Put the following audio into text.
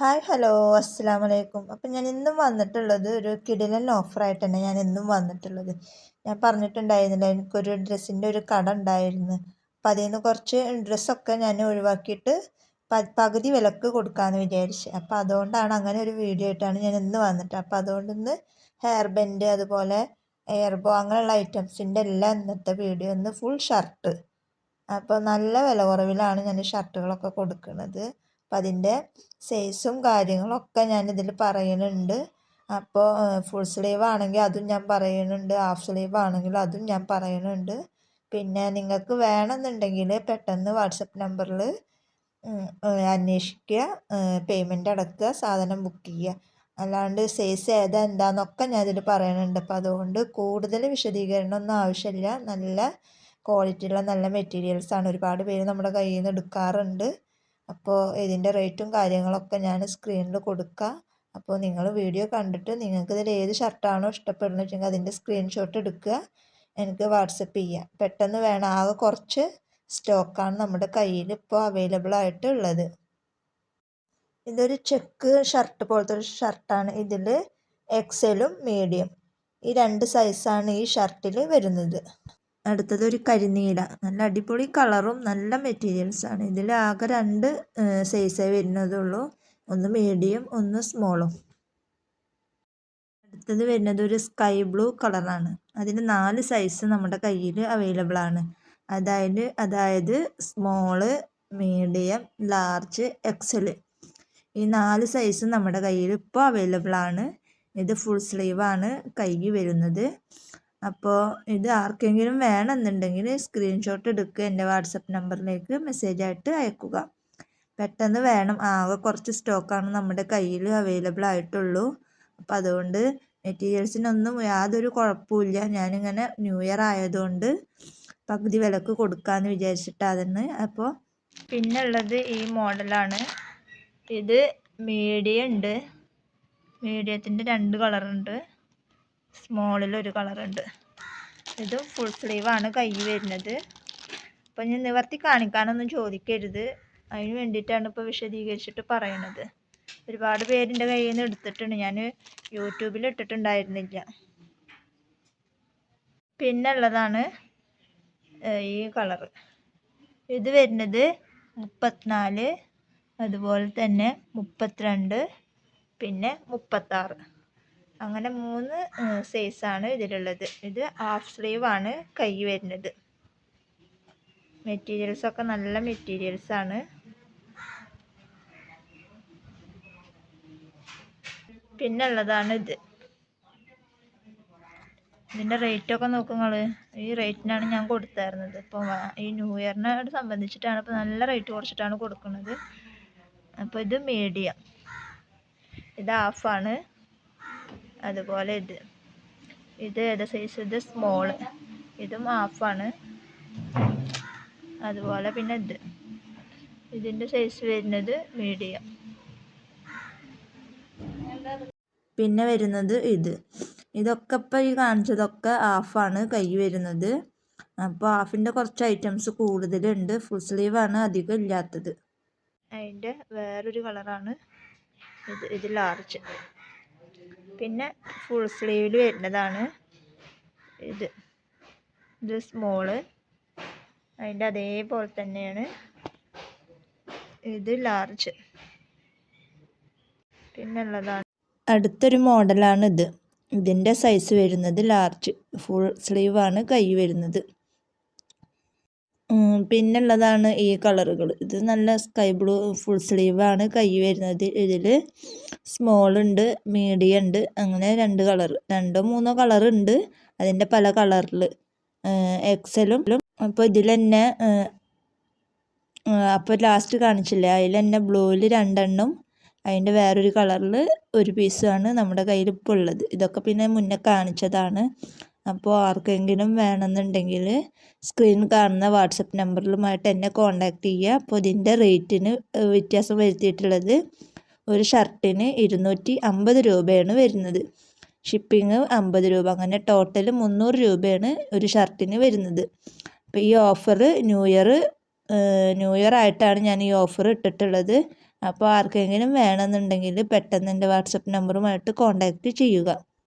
Hi hello. അസ്സാം വലൈക്കും അപ്പം ഞാൻ ഇന്നും വന്നിട്ടുള്ളത് ഒരു കിടിലൻ ഓഫറായിട്ടാണ് ഞാൻ ഇന്നും വന്നിട്ടുള്ളത്. ഞാൻ പറഞ്ഞിട്ടുണ്ടായിരുന്നില്ല എനിക്കൊരു ഡ്രസ്സിന്റെ ഒരു കട ഉണ്ടായിരുന്നു. അപ്പം അതിൽ നിന്ന് കുറച്ച് ഡ്രസ്സൊക്കെ ഞാൻ ഒഴിവാക്കിയിട്ട് പകുതി വിലക്ക് കൊടുക്കാമെന്ന് വിചാരിച്ചു. അപ്പം അതുകൊണ്ടാണ് അങ്ങനെ ഒരു വീഡിയോ ആയിട്ടാണ് ഞാൻ ഇന്ന് വന്നിട്ട്. അപ്പം അതുകൊണ്ട് ഇന്ന് ഹെയർ ബെൻഡ് അതുപോലെ എയർബോ അങ്ങനെയുള്ള ഐറ്റംസിന്റെ എല്ലാം ഇന്നത്തെ വീഡിയോ ഇന്ന് ഫുൾ ഷർട്ട്. അപ്പോൾ നല്ല വില കുറവിലാണ് ഞാൻ ഷർട്ടുകളൊക്കെ കൊടുക്കുന്നത് അപ്പം അതിന്റെ സൈസും കാര്യങ്ങളൊക്കെ ഞാൻ ഇതിൽ പറയുന്നുണ്ട് അപ്പോൾ ഫുൾ സ്ലീവ് ആണെങ്കിൽ അതും ഞാൻ പറയുന്നുണ്ട് ഹാഫ് സ്ലീവ് ആണെങ്കിൽ അതും ഞാൻ പറയുന്നുണ്ട് പിന്നെ നിങ്ങൾക്ക് വേണമെന്നുണ്ടെങ്കിൽ പെട്ടെന്ന് വാട്സപ്പ് നമ്പറിൽ അന്വേഷിക്കുക പേയ്മെന്റ് അടക്കുക സാധനം ബുക്ക് ചെയ്യുക. അല്ലാണ്ട് സൈസ് ഏതാ എന്താന്നൊക്കെ ഞാൻ ഇതിൽ പറയുന്നുണ്ട് അപ്പോൾ അതുകൊണ്ട് കൂടുതൽ വിശദീകരണമൊന്നും ആവശ്യമില്ല. നല്ല ക്വാളിറ്റിയുള്ള നല്ല മെറ്റീരിയൽസാണ് ഒരുപാട് പേര് നമ്മുടെ കയ്യിൽ നിന്ന് എടുക്കാറുണ്ട്. അപ്പോൾ ഇതിന്റെ റേറ്റും കാര്യങ്ങളൊക്കെ ഞാൻ സ്ക്രീനിൽ കൊടുക്കാം. അപ്പോൾ നിങ്ങൾ വീഡിയോ കണ്ടിട്ട് നിങ്ങൾക്ക് ഇതിൽ ഏത് ഷർട്ടാണോ ഇഷ്ടപ്പെടുന്നത് വെച്ചെങ്കിൽ അതിന്റെ സ്ക്രീൻഷോട്ട് എടുക്കുക. എനിക്ക് വാട്സപ്പ് ചെയ്യാം. പെട്ടെന്ന് വേണം. ആകെ കുറച്ച് സ്റ്റോക്കാണ് നമ്മുടെ കയ്യിൽ ഇപ്പോൾ അവൈലബിൾ ആയിട്ട് ഉള്ളത്. ഇതൊരു ചെക്ക് ഷർട്ട് പോലത്തെ ഒരു ഷർട്ടാണ് ഇതിൽ എക്സലും മീഡിയം ഈ രണ്ട് സൈസാണ് ഈ ഷർട്ടിൽ വരുന്നത്. അടുത്തത് ഒരു കരിനീല. നല്ല അടിപൊളി കളറും നല്ല മെറ്റീരിയൽസാണ് ഇതിൽ ആകെ രണ്ട് സൈസേ വരുന്നതുള്ളൂ ഒന്ന് മീഡിയം ഒന്ന് സ്മോളും അടുത്തത് വരുന്നത് ഒരു സ്കൈ ബ്ലൂ കളറാണ് അതിന് നാല് സൈസ് നമ്മുടെ കയ്യിൽ അവൈലബിൾ ആണ്. അതായത് അതായത് സ്മോൾ മീഡിയം ലാർജ് എക്സൽ ഈ നാല് സൈസ് നമ്മുടെ കയ്യിൽ ഇപ്പോൾ അവൈലബിൾ ആണ്. ഇത് ഫുൾ സ്ലീവാണ് കൈ വരുന്നത്. അപ്പോൾ ഇത് ആർക്കെങ്കിലും വേണമെന്നുണ്ടെങ്കിൽ സ്ക്രീൻഷോട്ട് എടുക്കുക. എന്റെ വാട്സപ്പ് നമ്പറിലേക്ക് മെസ്സേജ് ആയിട്ട് അയക്കുക. പെട്ടെന്ന് വേണം. ആകെ കുറച്ച് സ്റ്റോക്കാണ് നമ്മുടെ കയ്യിൽ അവൈലബിൾ ആയിട്ടുള്ളൂ. അപ്പം അതുകൊണ്ട് മെറ്റീരിയൽസിനൊന്നും യാതൊരു കുഴപ്പമില്ല ഞാനിങ്ങനെ ന്യൂ ഇയർ ആയതുകൊണ്ട് പകുതി വിലക്ക് കൊടുക്കാമെന്ന് വിചാരിച്ചിട്ടാണ് അപ്പോൾ പിന്നെ ഉള്ളത് ഈ മോഡലാണ് ഇത് മീഡിയ ഉണ്ട്. മീഡിയത്തിന്റെ രണ്ട് കളറുണ്ട് സ്മോളിൽ ഒരു കളറുണ്ട്. ഇതും ഫുൾ സ്ലീവാണ് കൈ വരുന്നത്. അപ്പം ഞാൻ നിവർത്തി കാണിക്കാനൊന്നും ചോദിക്കരുത്. അതിന് വേണ്ടിയിട്ടാണ് ഇപ്പോൾ വിശദീകരിച്ചിട്ട് പറയണത്. ഒരുപാട് പേരിന്റെ കയ്യിൽ നിന്ന് എടുത്തിട്ടുണ്ട്. ഞാൻ യൂട്യൂബിൽ ഇട്ടിട്ടുണ്ടായിരുന്നില്ല. പിന്നെ ഉള്ളതാണ് ഈ കളറ്. ഇത് വരുന്നത് മുപ്പത്തിനാല് അതുപോലെ തന്നെ മുപ്പത്തിരണ്ട് പിന്നെ മുപ്പത്താറ്. അങ്ങനെ മൂന്ന് സൈസാണ് ഇതിലുള്ളത്. ഇത് ഹാഫ് സ്ലീവ് ആണ് കൈ വരുന്നത്. മെറ്റീരിയൽസ് ഒക്കെ നല്ല മെറ്റീരിയൽസ് ആണ്. പിന്നെ ഉള്ളതാണ് ഇത് ഇതിന്റെ റേറ്റൊക്കെ നോക്കുക ഈ റേറ്റിനാണ് ഞാൻ കൊടുത്തായിരുന്നത്. ഇപ്പോൾ ഈ ന്യൂ ഇയറിനോട് സംബന്ധിച്ചിട്ടാണ് ഇപ്പോൾ നല്ല റേറ്റ് കുറച്ചിട്ടാണ് കൊടുക്കുന്നത്. അപ്പോൾ ഇത് മീഡിയം ഇത് ഹാഫാണ് അതുപോലെ ഇത്. ഇത് ഏത് സൈസ് ഇത് സ്മോൾ ഇതും ഹാഫാണ് അതുപോലെ പിന്നെ ഇത്. ഇതിന്റെ സൈസ് വരുന്നത് മീഡിയം പിന്നെ വരുന്നത് ഇത്. ഇതൊക്കെ ഇപ്പോൾ ഈ കാണിച്ചതൊക്കെ ഹാഫാണ് കൈ വരുന്നത്. അപ്പോൾ ഹാഫിന്റെ കുറച്ച് ഐറ്റംസ് കൂടുതലുണ്ട്. ഫുൾ സ്ലീവാണ് അധികം ഇല്ലാത്തത്. അതിന്റെ വേറൊരു കളറാണ് ഇത് ഇത് ലാർജ് പിന്നെ ഫുൾ സ്ലീവിൽ വരുന്നതാണ്. ഇത്. ഇത് സ്മോൾ അതിന്റെ അതേപോലെ തന്നെയാണ്. ഇത് ലാർജ് പിന്നുള്ളതാണ് അടുത്തൊരു മോഡലാണ് ഇത്. ഇതിന്റെ സൈസ് വരുന്നത് ലാർജ് ഫുൾ സ്ലീവാണ് കൈ വരുന്നത്. പിന്നുള്ളതാണ് ഈ കളറുകൾ ഇത് നല്ല സ്കൈ ബ്ലൂ ഫുൾ സ്ലീവാണ് കൈ വരുന്നത്. ഇതിൽ സ്മോൾ ഉണ്ട് മീഡിയം ഉണ്ട് അങ്ങനെ രണ്ട് കളർ രണ്ടോ മൂന്നോ കളർ ഉണ്ട് അതിന്റെ പല കളറിൽ എക്സലും അപ്പോൾ ഇതിൽ തന്നെ അപ്പോൾ ലാസ്റ്റ് കാണിച്ചില്ലേ? അതിൽ തന്നെ ബ്ലൂവിൽ രണ്ടെണ്ണം. അതിന്റെ വേറൊരു കളറിൽ ഒരു പീസാണ് നമ്മുടെ കയ്യിൽ ഇപ്പോൾ ഉള്ളത്. ഇതൊക്കെ പിന്നെ മുന്നേ കാണിച്ചതാണ്. അപ്പോൾ ആർക്കെങ്കിലും വേണമെന്നുണ്ടെങ്കിൽ സ്ക്രീൻ കാണുന്ന വാട്സപ്പ് നമ്പറിലുമായിട്ട് എന്നെ കോൺടാക്റ്റ് ചെയ്യുക. അപ്പോൾ ഇതിന്റെ റേറ്റിന് വ്യത്യാസം വരുത്തിയിട്ടുള്ളത് ഒരു ഷർട്ടിന് ഇരുന്നൂറ്റി അമ്പത് രൂപയാണ് വരുന്നത്. ഷിപ്പിംഗ് അമ്പത് രൂപ. അങ്ങനെ ടോട്ടൽ മുന്നൂറ് രൂപയാണ് ഒരു ഷർട്ടിന് വരുന്നത്. അപ്പോൾ ഈ offer new year new year ആയിട്ടാണ് ഞാൻ ഈ ഓഫർ ഇട്ടിട്ടുള്ളത്. അപ്പോൾ ആർക്കെങ്കിലും വേണമെന്നുണ്ടെങ്കിൽ പെട്ടെന്ന് എന്റെ വാട്സപ്പ് നമ്പറുമായിട്ട് കോൺടാക്റ്റ് ചെയ്യുക.